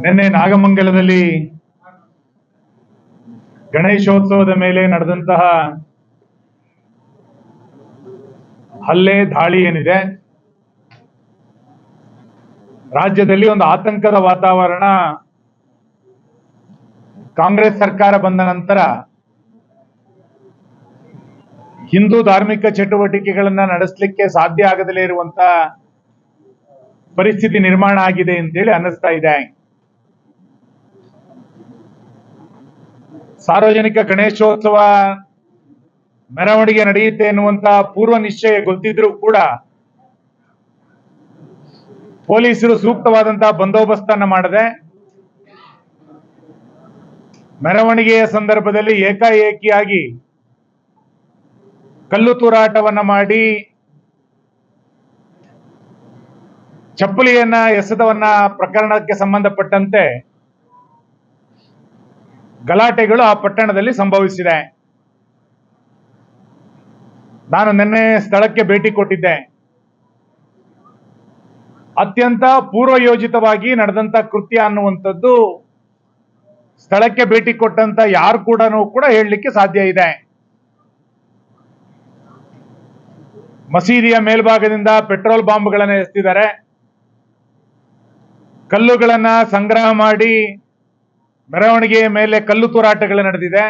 ನಿನ್ನೆ ನಾಗಮಂಗಲದಲ್ಲಿ ಗಣೇಶೋತ್ಸವದ ಮೇಲೆ ನಡೆದಂತಹ ಹಲ್ಲೆ, ದಾಳಿ ಏನಿದೆ? ರಾಜ್ಯದಲ್ಲಿ ಒಂದು ಆತಂಕದ ವಾತಾವರಣ ಕಾಂಗ್ರೆಸ್ ಸರ್ಕಾರ ಬಂದ ನಂತರ ಹಿಂದೂ ಧಾರ್ಮಿಕ ಚಟುವಟಿಕೆಗಳನ್ನ ನಡೆಸಲಿಕ್ಕೆ ಸಾಧ್ಯ ಆಗದಲೇ ಇರುವಂತ ಪರಿಸ್ಥಿತಿ ನಿರ್ಮಾಣ ಆಗಿದೆ ಅಂತೇಳಿ ಅನ್ನಿಸ್ತಾ ಇದೆ. ಸಾರ್ವಜನಿಕ ಗಣೇಶೋತ್ಸವ ಮೆರವಣಿಗೆ ನಡೆಯುತ್ತೆ ಎನ್ನುವಂತ ಪೂರ್ವ ನಿಶ್ಚಯ ಗೊತ್ತಿದ್ರೂ ಕೂಡ ಪೊಲೀಸರು ಸೂಕ್ತವಾದಂತಹ ಬಂದೋಬಸ್ತನ್ನ ಮಾಡದೆ ಮೆರವಣಿಗೆಯ ಸಂದರ್ಭದಲ್ಲಿ ಏಕಾಏಕಿಯಾಗಿ ಕಲ್ಲು ತೂರಾಟವನ್ನ ಮಾಡಿ ಚಪ್ಪಲಿಯನ್ನ ಎಸೆತವನ್ನ ಪ್ರಕರಣಕ್ಕೆ ಸಂಬಂಧಪಟ್ಟಂತೆ ಗಲಾಟೆಗಳು ಆ ಪಟ್ಟಣದಲ್ಲಿ ಸಂಭವಿಸಿದೆ. ನಾನು ನಿನ್ನೆ ಸ್ಥಳಕ್ಕೆ ಭೇಟಿ ಕೊಟ್ಟಿದ್ದೆ. ಅತ್ಯಂತ ಪೂರ್ವಯೋಜಿತವಾಗಿ ನಡೆದಂತ ಕೃತ್ಯ ಅನ್ನುವಂಥದ್ದು ಸ್ಥಳಕ್ಕೆ ಭೇಟಿ ಕೊಟ್ಟಂತ ಯಾರು ಕೂಡ ಕೂಡ ಹೇಳಲಿಕ್ಕೆ ಸಾಧ್ಯ ಇದೆ. ಮಸೀದಿಯ ಮೇಲ್ಭಾಗದಿಂದ ಪೆಟ್ರೋಲ್ ಬಾಂಬ್ಗಳನ್ನು ಎಸ್ತಿದ್ದಾರೆ ಕಲ್ಲುಗಳನ್ನ ಸಂಗ್ರಹ ಮಾಡಿ ಮೆರವಣಿಗೆಯ ಮೇಲೆ ಕಲ್ಲು ತೂರಾಟಗಳು ನಡೆದಿದೆ.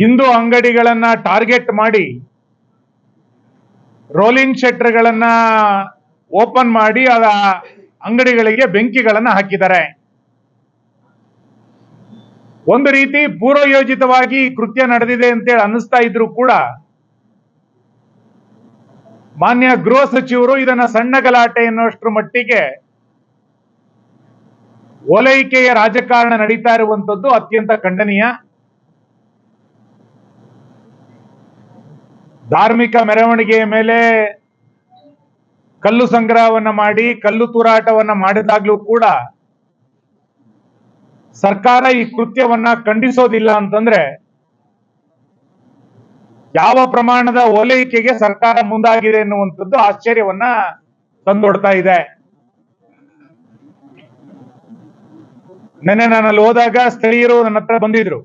ಹಿಂದೂ ಅಂಗಡಿಗಳನ್ನ ಟಾರ್ಗೆಟ್ ಮಾಡಿ, ರೋಲಿಂಗ್ ಶೆಟ್ರ್ಗಳನ್ನ ಓಪನ್ ಮಾಡಿ, ಅದ ಅಂಗಡಿಗಳಿಗೆ ಬೆಂಕಿಗಳನ್ನ ಹಾಕಿದ್ದಾರೆ. ಒಂದು ರೀತಿ ಪೂರ್ವಯೋಜಿತವಾಗಿ ಕೃತ್ಯ ನಡೆದಿದೆ ಅಂತೇಳಿ ಅನ್ನಿಸ್ತಾ ಇದ್ರು ಕೂಡ, ಮಾನ್ಯ ಗೃಹ ಸಚಿವರು ಇದನ್ನ ಸಣ್ಣ ಗಲಾಟೆ ಎನ್ನುವಷ್ಟರ ಮಟ್ಟಿಗೆ ಓಲೈಕೆಯ ರಾಜಕಾರಣ ನಡೀತಾ ಇರುವಂತದ್ದು ಅತ್ಯಂತ ಖಂಡನೀಯ. ಧಾರ್ಮಿಕ ಮೆರವಣಿಗೆಯ ಮೇಲೆ ಕಲ್ಲು ಸಂಗ್ರಹವನ್ನ ಮಾಡಿ, ಕಲ್ಲು ತೂರಾಟವನ್ನ ಮಾಡಿದಾಗ್ಲೂ ಕೂಡ ಸರ್ಕಾರ ಈ ಕೃತ್ಯವನ್ನ ಖಂಡಿಸೋದಿಲ್ಲ ಅಂತಂದ್ರೆ ಯಾವ ಪ್ರಮಾಣದ ಓಲೈಕೆಗೆ ಸರ್ಕಾರ ಮುಂದಾಗಿದೆ ಎನ್ನುವಂಥದ್ದು ಆಶ್ಚರ್ಯವನ್ನ ತಂದೊಡ್ತಾ ಇದೆ. ನೆನ್ನೆ ನಾನು ಅಲ್ಲಿ ಹೋದಾಗ ಸ್ಥಳೀಯರು ನನ್ನ ಹತ್ರ ಬಂದಿದ್ರು.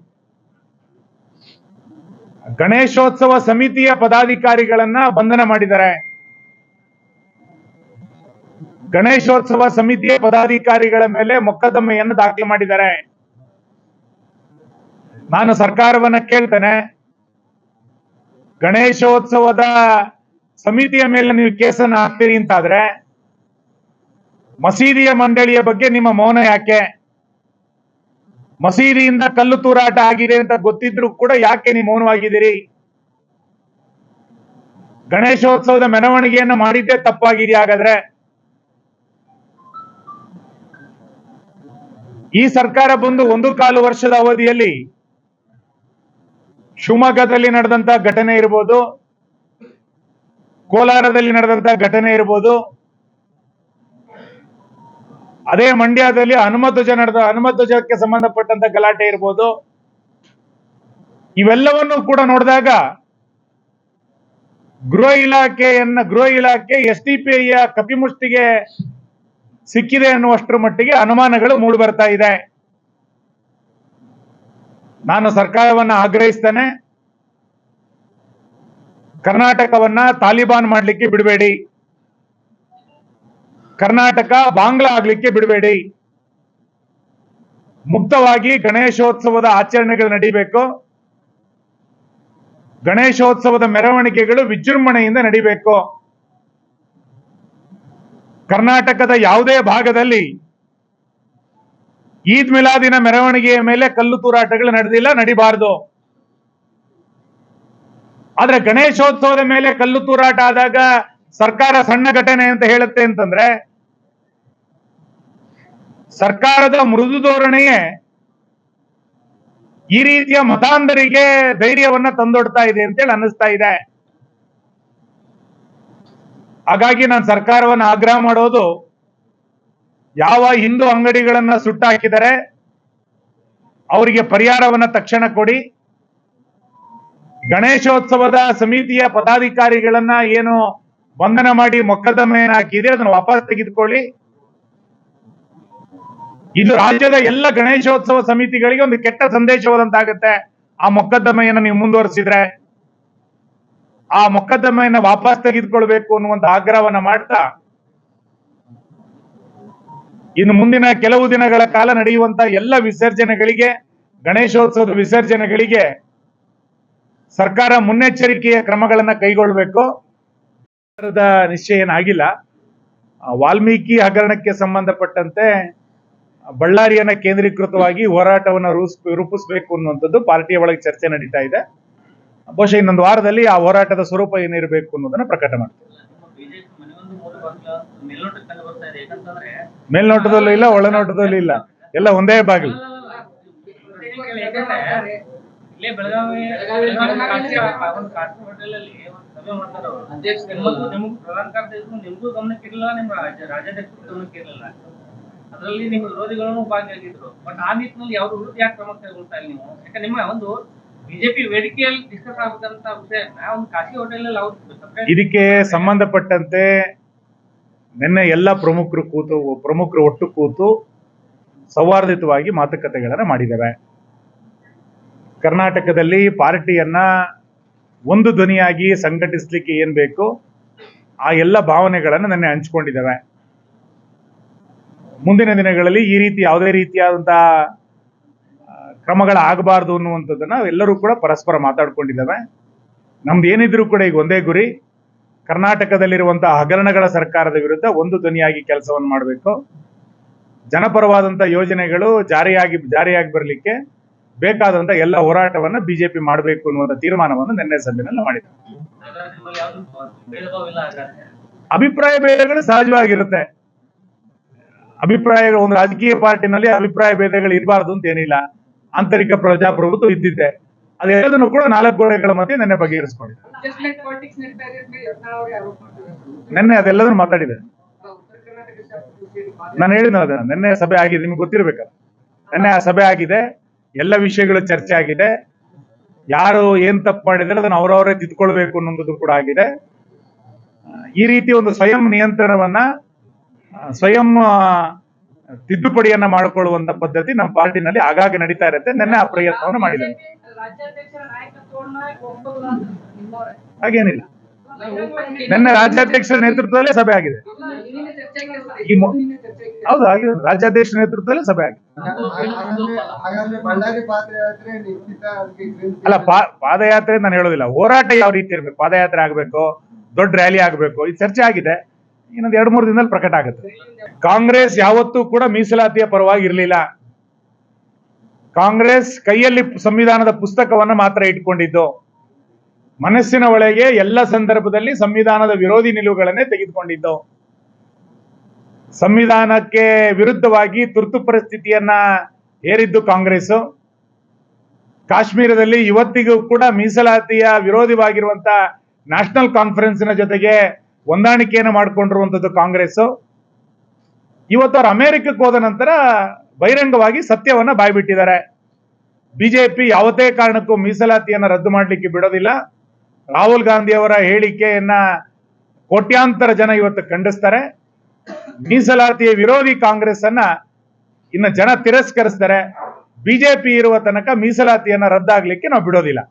ಗಣೇಶೋತ್ಸವ ಸಮಿತಿಯ ಪದಾಧಿಕಾರಿಗಳನ್ನ ಬಂಧನ ಮಾಡಿದ್ದಾರೆ. ಗಣೇಶೋತ್ಸವ ಸಮಿತಿಯ ಪದಾಧಿಕಾರಿಗಳ ಮೇಲೆ ಮೊಕದ್ದಮೆಯನ್ನು ದಾಖಲೆ ಮಾಡಿದ್ದಾರೆ. ನಾನು ಸರ್ಕಾರವನ್ನ ಕೇಳ್ತೇನೆ. ಗಣೇಶೋತ್ಸವದ ಸಮಿತಿಯ ಮೇಲೆ ನೀವು ಕೇಸನ್ನು ಹಾಕ್ತೀರಿ ಅಂತಾದ್ರೆ ಮಸೀದಿಯ ಮಂಡಳಿಯ ಬಗ್ಗೆ ನಿಮ್ಮ ಮೌನ ಯಾಕೆ? ಮಸೀದಿಯಿಂದ ಕಲ್ಲು ತೂರಾಟ ಆಗಿದೆ ಅಂತ ಗೊತ್ತಿದ್ರು ಕೂಡ ಯಾಕೆ ನೀವು ಮೌನವಾಗಿದ್ದೀರಿ? ಗಣೇಶೋತ್ಸವದ ಮೆರವಣಿಗೆಯನ್ನು ಮಾಡಿದ್ದೇ ತಪ್ಪಾಗಿದೆ ಹಾಗಾದ್ರೆ? ಈ ಸರ್ಕಾರ ಬಂದು ಒಂದು ಕಾಲು ವರ್ಷದ ಅವಧಿಯಲ್ಲಿ ಶಿವಮೊಗ್ಗದಲ್ಲಿ ನಡೆದಂತ ಘಟನೆ ಇರ್ಬೋದು, ಕೋಲಾರದಲ್ಲಿ ನಡೆದಂತ ಘಟನೆ ಇರ್ಬೋದು ಅದೇ ಮಂಡ್ಯದಲ್ಲಿ ಹನುಮಧ್ವಜ ನಡೆದ ಹನುಮಧ್ವಜಕ್ಕೆ ಸಂಬಂಧಪಟ್ಟಂತ ಗಲಾಟೆ ಇರ್ಬೋದು. ಇವೆಲ್ಲವನ್ನು ಕೂಡ ನೋಡಿದಾಗ ಗೃಹ ಇಲಾಖೆಯನ್ನ, ಗೃಹ ಇಲಾಖೆ ಎಸ್ ಡಿ ಪಿ ಐಯ ಕಪಿಮುಷ್ಟಿಗೆ ಸಿಕ್ಕಿದೆ ಅನ್ನುವಷ್ಟರ ಮಟ್ಟಿಗೆ ಅನುಮಾನಗಳು ಮೂಡಿ ಬರ್ತಾ ಇದೆ. ನಾನು ಸರ್ಕಾರವನ್ನ ಆಗ್ರಹಿಸ್ತೇನೆ. ಕರ್ನಾಟಕವನ್ನ ತಾಲಿಬಾನ್ ಮಾಡಲಿಕ್ಕೆ ಬಿಡಬೇಡಿ. ಕರ್ನಾಟಕ ಬಾಂಗ್ಲಾ ಆಗ್ಲಿಕ್ಕೆ ಬಿಡಬೇಡಿ. ಮುಕ್ತವಾಗಿ ಗಣೇಶೋತ್ಸವದ ಆಚರಣೆಗಳು ನಡಿಬೇಕು. ಗಣೇಶೋತ್ಸವದ ಮೆರವಣಿಗೆಗಳು ವಿಜೃಂಭಣೆಯಿಂದ ನಡಿಬೇಕು. ಕರ್ನಾಟಕದ ಯಾವುದೇ ಭಾಗದಲ್ಲಿ ಈದ್ ಮಿಲಾದಿನ ಮೆರವಣಿಗೆಯ ಮೇಲೆ ಕಲ್ಲು ತೂರಾಟಗಳು ನಡೆದಿಲ್ಲ, ನಡಿಬಾರದು. ಆದ್ರೆ ಗಣೇಶೋತ್ಸವದ ಮೇಲೆ ಕಲ್ಲು ತೂರಾಟ ಆದಾಗ ಸರ್ಕಾರ ಸಣ್ಣ ಘಟನೆ ಅಂತ ಹೇಳುತ್ತೆ ಅಂತಂದ್ರೆ ಸರ್ಕಾರದ ಮೃದು ಧೋರಣೆಯೇ ಈ ರೀತಿಯ ಮತಾಂಧರಿಗೆ ಧೈರ್ಯವನ್ನ ತಂದೊಡ್ತಾ ಇದೆ ಅಂತೇಳಿ ಅನ್ನಿಸ್ತಾ ಇದೆ. ಹಾಗಾಗಿ ನಾನು ಸರ್ಕಾರವನ್ನು ಆಗ್ರಹ ಮಾಡೋದು, ಯಾವ ಹಿಂದೂ ಅಂಗಡಿಗಳನ್ನ ಸುಟ್ಟಾಕಿದರೆ ಅವರಿಗೆ ಪರಿಹಾರವನ್ನ ತಕ್ಷಣ ಕೊಡಿ. ಗಣೇಶೋತ್ಸವದ ಸಮಿತಿಯ ಪದಾಧಿಕಾರಿಗಳನ್ನ ಏನು ಬಂಧನ ಮಾಡಿ ಮೊಕದ್ದಮೆಯನ್ನು ಹಾಕಿದ್ರೆ ಅದನ್ನು ವಾಪಸ್ ತೆಗೆದುಕೊಳ್ಳಿ. ಇದು ರಾಜ್ಯದ ಎಲ್ಲ ಗಣೇಶೋತ್ಸವ ಸಮಿತಿಗಳಿಗೆ ಒಂದು ಕೆಟ್ಟ ಸಂದೇಶವಾದಂತಾಗುತ್ತೆ. ಆ ಮೊಕದ್ದಮೆಯನ್ನು ನೀವು ಮುಂದುವರಿಸಿದ್ರೆ, ಆ ಮೊಕದ್ದಮೆಯನ್ನ ವಾಪಸ್ ತೆಗೆದುಕೊಳ್ಬೇಕು ಅನ್ನುವಂತ ಆಗ್ರಹವನ್ನ ಮಾಡ್ತಾ, ಇನ್ನು ಮುಂದಿನ ಕೆಲವು ದಿನಗಳ ಕಾಲ ನಡೆಯುವಂತ ಎಲ್ಲ ವಿಸರ್ಜನೆಗಳಿಗೆ, ಗಣೇಶೋತ್ಸವದ ವಿಸರ್ಜನೆಗಳಿಗೆ ಸರ್ಕಾರ ಮುನ್ನೆಚ್ಚರಿಕೆಯ ಕ್ರಮಗಳನ್ನ ಸರ್ಕಾರದ ನಿಶ್ಚಯ ಏನಾಗಿಲ್ಲ ವಾಲ್ಮೀಕಿ ಹಗರಣಕ್ಕೆ ಸಂಬಂಧಪಟ್ಟಂತೆ ಬಳ್ಳಾರಿಯನ್ನ ಕೇಂದ್ರೀಕೃತವಾಗಿ ಹೋರಾಟವನ್ನು ರೂಪಿಸ್- ರೂಪಿಸಬೇಕು ಅನ್ನುವಂಥದ್ದು ಪಾರ್ಟಿಯ ಒಳಗೆ ಚರ್ಚೆ ನಡೀತಾ ಇದೆ. ಬಹುಶಃ ಇನ್ನೊಂದು ವಾರದಲ್ಲಿ ಆ ಹೋರಾಟದ ಸ್ವರೂಪ ಏನಿರಬೇಕು ಅನ್ನೋದನ್ನ ಪ್ರಕಟ ಮಾಡ್ತೀವಿ. ಮೇಲ್ನೋಟದಲ್ಲೂ ಇಲ್ಲ ಒಳನೋಟದಲ್ಲೂ ಇಲ್ಲ. ಎಲ್ಲ ಒಂದೇ ಬಾಗಿಲು. ಯಾಕಂದ್ರೆ ಬೆಳಗಾವಿ ಬೆಳಗಾವಿ ಒಂದು ಕಾಶಿ ಒಂದು ಸಭೆ ಮಾಡ್ತಾರೆ ಅವರು. ಅಧ್ಯಕ್ಷ ನಿಮ್ಮದು ನಿಮಗೂ ಪ್ರಧಾನ ಕಾರ್ಯದರ್ಶಿ ಇದ್ರು ನಿಮಗೂ ಗಮನಕ್ಕೆ ಇರಲಿಲ್ಲ ನಿಮ್ಮ ರಾಜ್ಯ ರಾಜ್ಯಾಧ್ಯಕ್ಷರು ಗಮನಕ್ಕೆ ಇರಲಿಲ್ಲ. ಅದರಲ್ಲಿ ನಿಮ್ಮ ವಿರೋಧಿಗಳನ್ನು ಭಾಗಿಯಾಗಿದ್ರು. ಬಟ್ ಆ ನಿಟ್ಟಿನಲ್ಲಿ ಯಾವ್ದು ವಿರುದ್ಧ ಯಾಕೆ ಕ್ರಮ ಕೈಗೊಳ್ತಾ ಇಲ್ಲ ನೀವು. ಯಾಕಂದ್ರೆ ನಿಮ್ಮ ಒಂದು ಬಿಜೆಪಿ ವೇದಿಕೆಯಲ್ಲಿ ಡಿಸ್ಕಸ್ ಆಗಬೇಕಂತ ವಿಷಯನ, ಒಂದು ಖಾಸಗಿ ಹೋಟೆಲ್ ಅವ್ರು ಇದಕ್ಕೆ ಸಂಬಂಧಪಟ್ಟಂತೆ ನಿನ್ನೆ ಎಲ್ಲ ಪ್ರಮುಖರು ಕೂತು, ಪ್ರಮುಖರು ಒಟ್ಟು ಕೂತು ಸೌಹಾರ್ದಿತವಾಗಿ ಮಾತುಕತೆಗಳನ್ನು ಮಾಡಿದ್ದೇವೆ ಕರ್ನಾಟಕದಲ್ಲಿ ಪಾರ್ಟಿಯನ್ನ ಒಂದು ಧ್ವನಿಯಾಗಿ ಸಂಘಟಿಸಲಿಕ್ಕೆ ಏನ್ ಬೇಕು, ಆ ಎಲ್ಲ ಭಾವನೆಗಳನ್ನು ನಿನ್ನೆ ಹಂಚಿಕೊಂಡಿದ್ದೇವೆ ಮುಂದಿನ ದಿನಗಳಲ್ಲಿ ಈ ರೀತಿ ಯಾವುದೇ ರೀತಿಯಾದಂತಹ ಕ್ರಮಗಳು ಕ್ರಮಗಳಾಗಬಾರ್ದು ಅನ್ನುವಂಥದ್ದನ್ನ ಎಲ್ಲರೂ ಕೂಡ ಪರಸ್ಪರ ಮಾತಾಡ್ಕೊಂಡಿದ್ದಾವೆ. ನಮ್ದು ಏನಿದ್ರು ಕೂಡ ಈಗ ಒಂದೇ ಗುರಿ. ಕರ್ನಾಟಕದಲ್ಲಿರುವಂತಹ ಹಗರಣಗಳ ಸರ್ಕಾರದ ವಿರುದ್ಧ ಒಂದು ಧ್ವನಿಯಾಗಿ ಕೆಲಸವನ್ನು ಮಾಡಬೇಕು. ಜನಪರವಾದಂತಹ ಯೋಜನೆಗಳು ಜಾರಿಯಾಗಿ ಜಾರಿಯಾಗಿ ಬರಲಿಕ್ಕೆ ಬೇಕಾದಂತ ಎಲ್ಲ ಹೋರಾಟವನ್ನು ಬಿಜೆಪಿ ಮಾಡಬೇಕು ಅನ್ನುವಂಥ ತೀರ್ಮಾನವನ್ನು ನಿನ್ನೆ ಸಭೆಯಲ್ಲಿ ಮಾಡಿದ್ದಾರೆ ಅಭಿಪ್ರಾಯ ಬೇರೆಗಳು ಸಹಜವಾಗಿರುತ್ತೆ. ಅಭಿಪ್ರಾಯಗಳು ಒಂದು ರಾಜಕೀಯ ಪಾರ್ಟಿನಲ್ಲಿ ಅಭಿಪ್ರಾಯ ಭೇದಗಳು ಇರಬಾರ್ದು ಅಂತ ಏನಿಲ್ಲ. ಆಂತರಿಕ ಪ್ರಜಾಪ್ರಭುತ್ವ ಇದ್ದಿದೆ ಅದೆಲ್ಲದನ್ನು ಕೂಡ ನಾಲ್ಕು ಗೋಡೆಗಳ ಮಧ್ಯೆ ನೆನ್ನೆ ಬಗೆಹರಿಸ್ಕೊಂಡಿದೆ. ಜಸ್ಟ್ ಲೈಕ್ ಪಾಲಿಟಿಕ್ಸ್ ನಡೀತಾ ಇದೆ ಅಂತ ಯತ್ನಾಳ್ ಅವರು ಆರೋಪ ಮಾಡ್ತಿದ್ದಾರೆ ನಿನ್ನೆ ಅದೆಲ್ಲದನ್ನು ಮಾತಾಡಿದೆ. ನಾನು ಹೇಳಿದ ಅದನ್ನ ನಿನ್ನೆ ಸಭೆ ಆಗಿದೆ ನಿಮ್ಗೆ ಗೊತ್ತಿರ್ಬೇಕಲ್ಲ. ನಿನ್ನೆ ಆ ಸಭೆ ಆಗಿದೆ ಎಲ್ಲ ವಿಷಯಗಳು ಚರ್ಚೆ ಆಗಿದೆ. ಯಾರು ಏನ್ ತಪ್ಪು ಮಾಡಿದ್ರೆ ಅದನ್ನ ಅವರವರೇ ತಿದ್ಕೊಳ್ಬೇಕು ಅನ್ನೋದು ಕೂಡ ಆಗಿದೆ. ಈ ರೀತಿ ಒಂದು ಸ್ವಯಂ ನಿಯಂತ್ರಣವನ್ನ ಸ್ವಯಂ ತಿದ್ದುಪಡಿಯನ್ನ ಮಾಡಿಕೊಳ್ಳುವಂತ ಪದ್ಧತಿ ನಮ್ಮ ಪಾರ್ಟಿನಲ್ಲಿ ಆಗಾಗ ನಡೀತಾ ಇರುತ್ತೆ. ನಿನ್ನೆ ಆ ಪ್ರಯತ್ನವನ್ನು ಮಾಡಿದೆ. ಹಾಗೇನಿಲ್ಲ. ನಿನ್ನೆ ರಾಜ್ಯಾಧ್ಯಕ್ಷರ ನೇತೃತ್ವದಲ್ಲೇ ಸಭೆ ಆಗಿದೆ. ಈ. ಹೌದು ಆಗಿದೆ ರಾಜ್ಯಾಧ್ಯಕ್ಷರ ನೇತೃತ್ವದಲ್ಲೇ ಸಭೆ ಆಗಿದೆ. ಅಲ್ಲ ಪಾದಯಾತ್ರೆ ನಾನು ಹೇಳೋದಿಲ್ಲ. ಹೋರಾಟ ಯಾವ ರೀತಿ ಇರ್ಬೇಕು? ಪಾದಯಾತ್ರೆ ಆಗಬೇಕು, ದೊಡ್ಡ ರ್ಯಾಲಿ ಆಗಬೇಕು, ಇದು ಚರ್ಚೆ ಆಗಿದೆ. ಇನ್ನೊಂದು ಎರಡು ಮೂರು ದಿನದಲ್ಲಿ ಪ್ರಕಟ ಆಗುತ್ತೆ. ಕಾಂಗ್ರೆಸ್ ಯಾವತ್ತೂ ಕೂಡ ಮೀಸಲಾತಿಯ ಪರವಾಗಿ ಇರಲಿಲ್ಲ. ಕಾಂಗ್ರೆಸ್ ಕೈಯಲ್ಲಿ ಸಂವಿಧಾನದ ಪುಸ್ತಕವನ್ನ ಮಾತ್ರ ಇಟ್ಕೊಂಡಿದ್ದು. ಮನಸ್ಸಿನ ಒಳಗೆ ಎಲ್ಲ ಸಂದರ್ಭದಲ್ಲಿ ಸಂವಿಧಾನದ ವಿರೋಧಿ ನಿಲುವುಗಳನ್ನೇ ತೆಗೆದುಕೊಂಡಿದ್ದು. ಸಂವಿಧಾನಕ್ಕೆ ವಿರುದ್ಧವಾಗಿ ತುರ್ತು ಪರಿಸ್ಥಿತಿಯನ್ನ ಹೇರಿದ್ದು ಕಾಂಗ್ರೆಸ್ ಕಾಶ್ಮೀರದಲ್ಲಿ ಇವತ್ತಿಗೂ ಕೂಡ ಮೀಸಲಾತಿಯ ವಿರೋಧಿವಾಗಿರುವಂತ ನ್ಯಾಷನಲ್ ಕಾನ್ಫರೆನ್ಸಿನ ಜೊತೆಗೆ ಹೊಂದಾಣಿಕೆಯನ್ನು ಮಾಡಿಕೊಂಡಿರುವಂತದ್ದು ಕಾಂಗ್ರೆಸ್ ಇವತ್ತು ಅವ್ರು ಅಮೆರಿಕಕ್ಕೆ ಹೋದ ನಂತರ ಬಹಿರಂಗವಾಗಿ ಸತ್ಯವನ್ನ ಬಾಯ್ಬಿಟ್ಟಿದ್ದಾರೆ. ಬಿಜೆಪಿ ಯಾವುದೇ ಕಾರಣಕ್ಕೂ ಮೀಸಲಾತಿಯನ್ನ ರದ್ದು ಮಾಡಲಿಕ್ಕೆ ಬಿಡೋದಿಲ್ಲ. ರಾಹುಲ್ ಗಾಂಧಿ ಅವರ ಹೇಳಿಕೆಯನ್ನ ಕೋಟ್ಯಾಂತರ ಜನ ಇವತ್ತು ಖಂಡಿಸ್ತಾರೆ. ಮೀಸಲಾತಿಯ ವಿರೋಧಿ ಕಾಂಗ್ರೆಸ್ ಇನ್ನು ಜನ ತಿರಸ್ಕರಿಸ್ತಾರೆ. ಬಿಜೆಪಿ ಇರುವ ತನಕ ಮೀಸಲಾತಿಯನ್ನ ರದ್ದಾಗ್ಲಿಕ್ಕೆ ನಾವು ಬಿಡೋದಿಲ್ಲ.